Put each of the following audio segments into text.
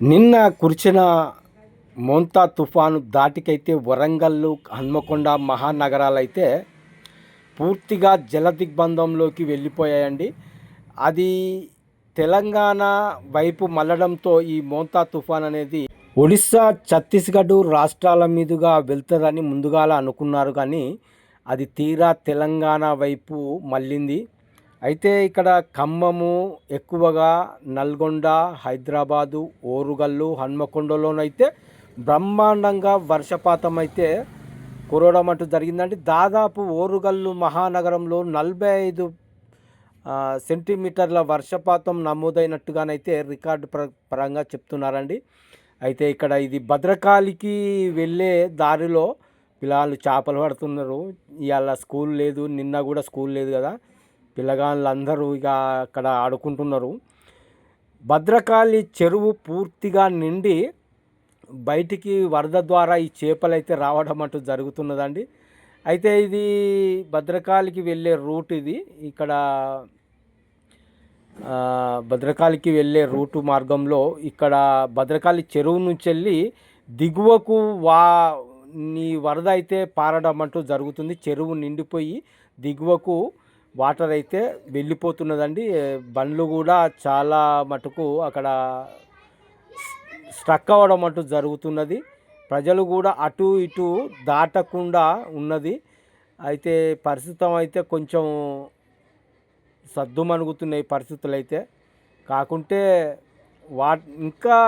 నిన్న కురిచిన మోంతా తుఫాను దాటికైతే వరంగల్లు హన్మకొండ మహానగరాలైతే పూర్తిగా జల దిగ్బంధంలోకి వెళ్ళిపోయాయండి. అది తెలంగాణ వైపు మళ్ళడంతో ఈ మోంతా తుఫాన్ అనేది ఒడిస్సా ఛత్తీస్గఢ్ రాష్ట్రాల మీదుగా వెళ్తుందని ముందుగాల అనుకున్నారు కానీ అది తీరా తెలంగాణ వైపు మళ్ళింది. అయితే ఇక్కడ ఖమ్మము ఎక్కువగా నల్గొండ హైదరాబాదు ఓరుగల్లు హన్మకొండలోనైతే బ్రహ్మాండంగా వర్షపాతం అయితే కురవడం అంటూ జరిగిందంటే దాదాపు ఓరుగల్లు మహానగరంలో నలభై ఐదు సెంటీమీటర్ల వర్షపాతం నమోదైనట్టుగానైతే రికార్డు ప్ర పరంగా చెప్తున్నారండి. అయితే ఇక్కడ ఇది భద్రకాళికి వెళ్ళే దారిలో పిల్లలు చేపలు పడుతున్నారు. ఇవాళ స్కూల్ లేదు నిన్న కూడా స్కూల్ లేదు కదా. పిల్లగాళ్ళు అందరూ ఇక అక్కడ ఆడుకుంటున్నారు. భద్రకాళి చెరువు పూర్తిగా నిండి బయటికి వరద ద్వారా ఈ చేపలు అయితే రావడం అంటూ జరుగుతున్నదండి. అయితే ఇది భద్రకాళికి వెళ్ళే రూట్ ఇది. ఇక్కడ భద్రకాళికి వెళ్ళే రూటు మార్గంలో ఇక్కడ భద్రకాళి చెరువు నుంచి వెళ్ళి దిగువకు వా నీ వరద అయితే పారడం అంటూ జరుగుతుంది. చెరువు నిండిపోయి దిగువకు వాటర్ అయితే వెళ్ళిపోతున్నదండి. బండ్లు కూడా చాలా మటుకు అక్కడ స్ట్రక్ అవ్వడం అంటూ జరుగుతున్నది. ప్రజలు కూడా అటు ఇటు దాటకుండా ఉన్నది. అయితే పరిస్థితం అయితే కొంచెం సద్దుమణుగుతున్నాయి పరిస్థితులు అయితే కాకుంటే వా ఇంకా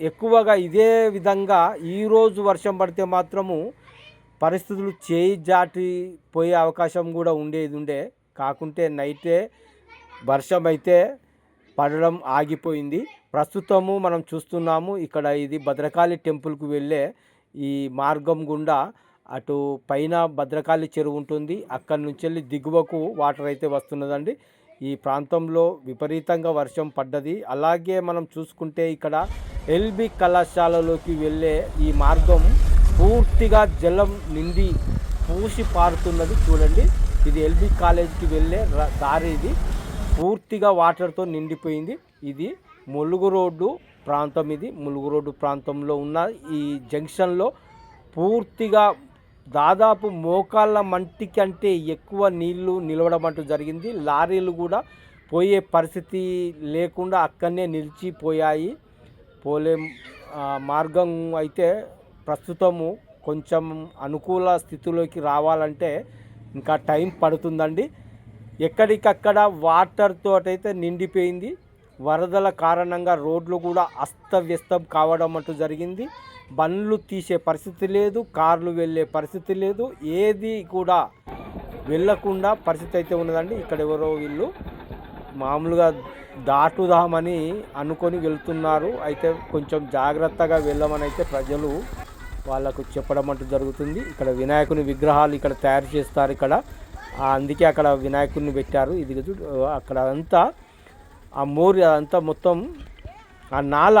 ఎక్కువగా ఇదే విధంగా ఈరోజు వర్షం పడితే మాత్రము పరిస్థితులు చేయి జాటి పోయే అవకాశం కూడా ఉండేది ఉండే. కాకుంటే నైటే వర్షం అయితే పడడం ఆగిపోయింది. ప్రస్తుతము మనం చూస్తున్నాము ఇక్కడ ఇది భద్రకాళి టెంపుల్కు వెళ్ళే ఈ మార్గం గుండా అటు పైన భద్రకాళి చెరువు ఉంటుంది. అక్కడి నుంచి వెళ్ళి దిగువకు వాటర్ అయితే వస్తున్నదండి. ఈ ప్రాంతంలో విపరీతంగా వర్షం పడ్డది. అలాగే మనం చూసుకుంటే ఇక్కడ ఎల్బి కళాశాలలోకి వెళ్ళే ఈ మార్గం పూర్తిగా జలం నిండి పూసి పారుతున్నది చూడండి. ఇది ఎల్బీ కాలేజీకి వెళ్ళే దారి ఇది. పూర్తిగా వాటర్తో నిండిపోయింది. ఇది ములుగు రోడ్డు ప్రాంతం ఇది. ములుగు రోడ్డు ప్రాంతంలో ఉన్న ఈ జంక్షన్లో పూర్తిగా దాదాపు మోకాళ్ళ మంటి కంటే ఎక్కువ నీళ్ళు నిలవడం అంటూ జరిగింది. లారీలు కూడా పోయే పరిస్థితి లేకుండా అక్కడనే నిలిచిపోయాయి. పోలే మార్గం అయితే ప్రస్తుతము కొంచెం అనుకూల స్థితిలోకి రావాలంటే ఇంకా టైం పడుతుందండి. ఎక్కడికక్కడ వాటర్ తోటైతే నిండిపోయింది. వరదల కారణంగా రోడ్లు కూడా అస్తవ్యస్తం కావడం అంటూ జరిగింది. బండ్లు తీసే పరిస్థితి లేదు కార్లు వెళ్ళే పరిస్థితి లేదు ఏది కూడా వెళ్ళకుండా పరిస్థితి అయితే ఉన్నదండి. ఇక్కడ ఎవరో వీళ్ళు మామూలుగా దాటుదామని అనుకొని వెళ్తున్నారు. అయితే కొంచెం జాగ్రత్తగా వెళ్ళమని అయితే ప్రజలు వాళ్ళకు చెప్పడం అంటూ జరుగుతుంది. ఇక్కడ వినాయకుని విగ్రహాలు ఇక్కడ తయారు చేస్తారు ఇక్కడ. అందుకే అక్కడ వినాయకుడిని పెట్టారు. ఇది అక్కడ అంతా ఆ మోరి అంతా మొత్తం ఆ నాల